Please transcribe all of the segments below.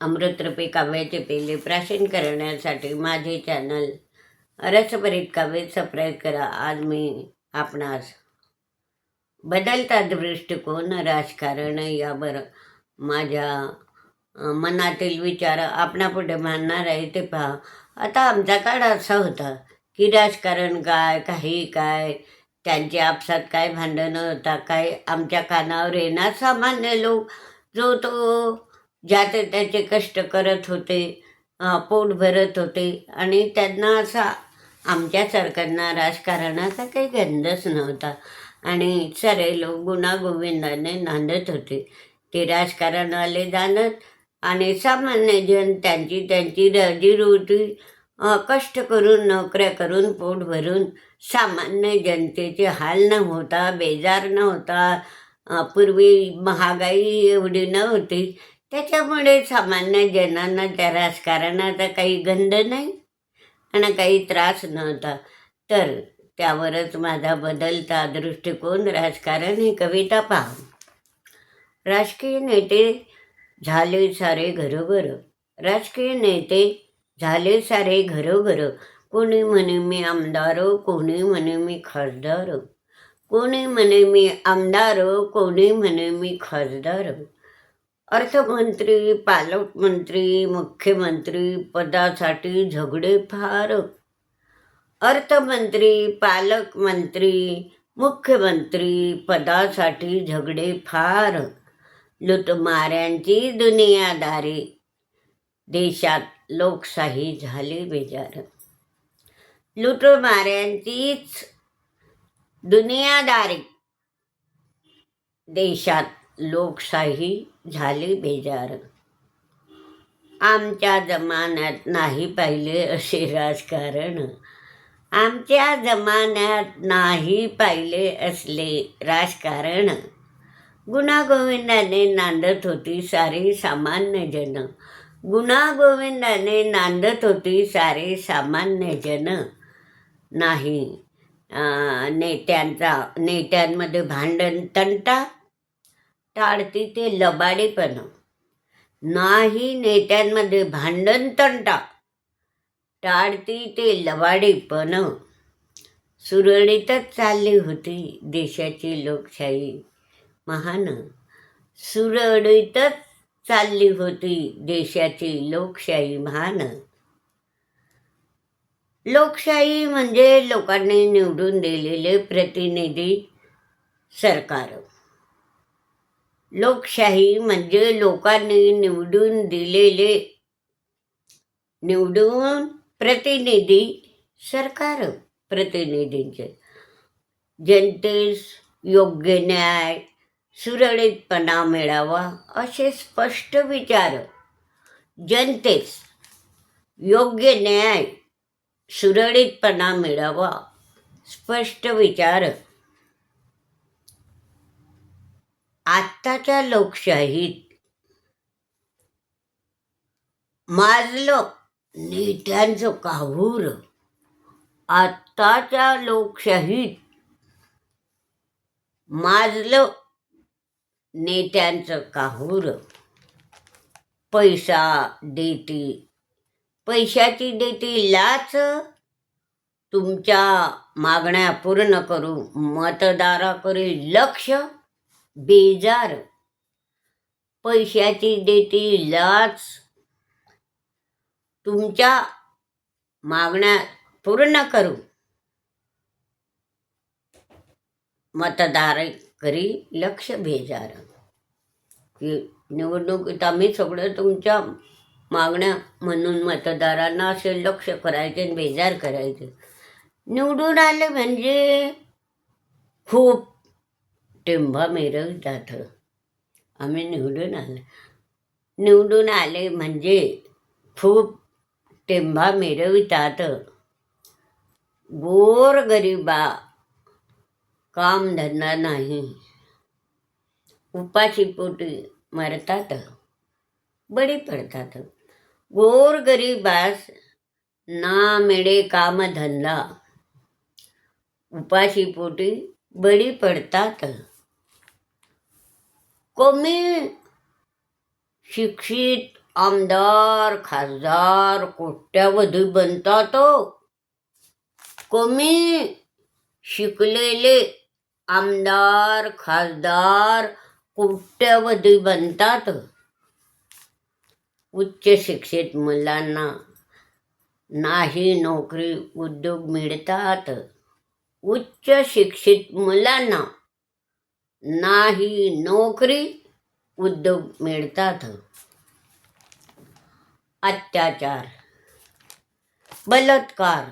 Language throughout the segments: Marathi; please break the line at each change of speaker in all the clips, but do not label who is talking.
अमृतरूपी काव्याचे पेले प्राशन करण्यासाठी माझे चॅनल रसभरीत काव्य सबस्क्राईब करा. आज मी आपणास बदलता दृष्टिकोन राजकारण यावर माझ्या मनातील विचार आपणापुढे मांडणार आहे ते पहा. आता आमचा काळ असा होता की राजकारण काय काही काय त्यांचे आपसात काय भांडणं होता काय आमच्या कानावर येणार सामान्य लोक जो तो ज्याचे त्याचे कष्ट करत होते पोट भरत होते. आणि त्यांना असा आमच्या सरकारना राजकारणाचा काही गंधच नव्हता. आणि सारे लोक गुणागोविंदाने नांदत होते. ते राजकारणवाले जाणत आणि सामान्य जन त्यांची त्यांची रोजीरोटी कष्ट करून नोकऱ्या करून पोट भरून सामान्य जनतेचे हाल न होता बेजार न होता पूर्वी महागाई एवढी नव्हती. त्याच्यामुळे सामान्य जनांना त्या राजकारणाचा काही गंध नाही आणि काही त्रास नव्हता. तर त्यावरच माझा बदलता दृष्टिकोन राजकारण ही कविता पहा. राजकीय नेते झाले सारे घरोघर. राजकीय नेते झाले सारे घरोघर. कोणी म्हणे मी आमदार कोणी म्हणे मी खासदार. कोणी म्हणे मी आमदार कोणी म्हणे मी खासदार. अर्थमंत्री पालकमंत्री मुख्यमंत्री पदासाठी झगडे फार. अर्थमंत्री पालकमंत्री मुख्यमंत्री पदासाठी झगडे फार. लुटमाऱ्यांची दुनियादारी. देशात लोकशाही झाली बेजार. लुटमाऱ्यांचीच दुनियादारी. देशात लोकशाही झाली बेजार. आमच्या जमान्यात नाही पाहिले असे राजकारण. आमच्या जमान्यात नाही पाहिले असले राजकारण. गुणागोविंदाने नांदत होती सारी सामान्य जन. गुणागोविंदाने नांदत होती सारे सामान्य जन. नाही नेत्यांचा नेत्यांमध्ये भांडण तंटा टाळती ते लबाडीपण. नाही नेत्यांमध्ये भांडण तंटा. टाळती ते लबाडीपण. सुरळीतच चालली होती देशाची लोकशाही. महान. सुरळीतच चालली होती देशाची लोकशाही. महान. लोकशाही म्हणजे लोकांनी निवडून दिलेले प्रतिनिधी सरकार. लोकशाही म्हणजे लोकांनी निवडून दिलेले निवडून प्रतिनिधी सरकार प्रतिनिधींचे. जनतेस योग्य न्याय सुरळीतपणा मिळावा असे स्पष्ट विचार. जनतेस योग्य न्याय सुरळीतपणा मिळावा स्पष्ट विचार. आत्ताच्या लोकशाहीत माजलं नेत्यांचं काहूर. आत्ताच्या लोकशाहीत माजलं नेत्यांचं काहूर. पैसा देती पैशाची देती लाच. तुमच्या मागण्या पूर्ण करू मतदाराकडे लक्ष. बेजार. पैशाची देती लाच. तुमच्या मागण्या पूर्ण करू. मतदार करी लक्ष बेजार. की निवडणुकीत आम्ही सगळं तुमच्या मागण्या म्हणून मतदारांना असे लक्ष करायचे बेजार करायचे. निवडून आले म्हणजे खूप टिंबा मिरवतात आम्ही निवडून आले निवडून आले म्हणजे खूप टिंबा मिरवितात गोर गरिबा कामधंदा नाही उपाशी पोटी मरतात बळी पडतात गोर गरिबास ना मिळे कामधंदा उपाशी पोटी बळी पडतात कमी शिक्षित आमदार खासदार कोट्यावधी बनतात कमी शिकलेले आमदार खासदार कोट्यावधी बनतात. उच्च शिक्षित मुलांना नाही नोकरी उद्योग मिळतात. उच्च शिक्षित मुलांना नाही नोकरी उद्योग मिळतात. अत्याचार बलात्कार.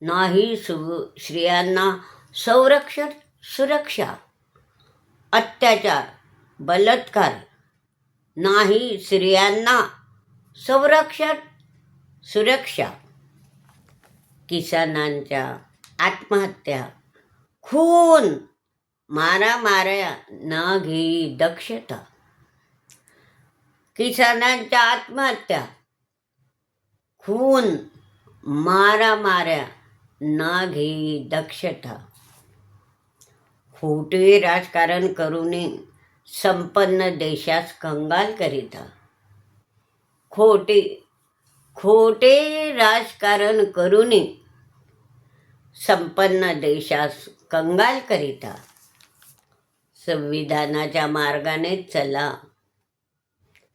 नाही सु स्त्रियांना संरक्षण सुरक्षा. अत्याचार बलात्कार. नाही स्त्रियांना संरक्षण सुरक्षा. किसानांच्या आत्महत्या खून. मारा मारामाऱ्या न घे दक्षता किसानांच्या आत्महत्या खून मारा मारामाऱ्या न घे दक्षता खोटे राजकारण करूने संपन्न देशास कंगाल करिता खोटे खोटे राजकारण करूने संपन्न देशास कंगाल करिता संविधानाच्या मार्गाने चला.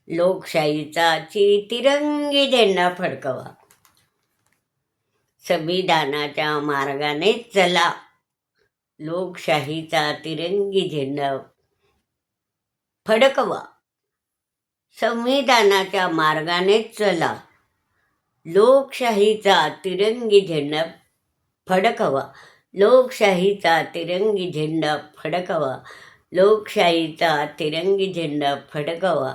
लोकशाहीचा ची तिरंगी झेंडा फडकवा. संविधानाच्या मार्गाने चला. लोकशाहीचा तिरंगी झेंडा फडकवा. संविधानाच्या मार्गाने चला. लोकशाहीचा तिरंगी झेंडा फडकवा. लोकशाहीचा तिरंगी झेंडा फडकवा. लोकशाहीचा तिरंगी झेंडा फडकवा.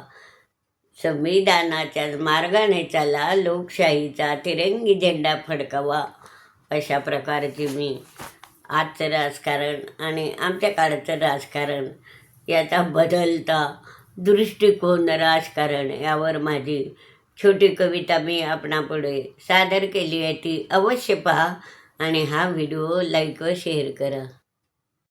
संविधानाच्या मार्गाने चला लोकशाहीचा तिरंगी झेंडा फडकवा अशा प्रकारची मी आजचं राजकारण आणि आमच्या काळाचं राजकारण याचा बदलता दृष्टिकोन राजकारण यावर माझी छोटी कविता मी आपणापुढे सादर केली आहे. ती अवश्य पहा आणि हा व्हिडिओ लाईक व शेअर करा.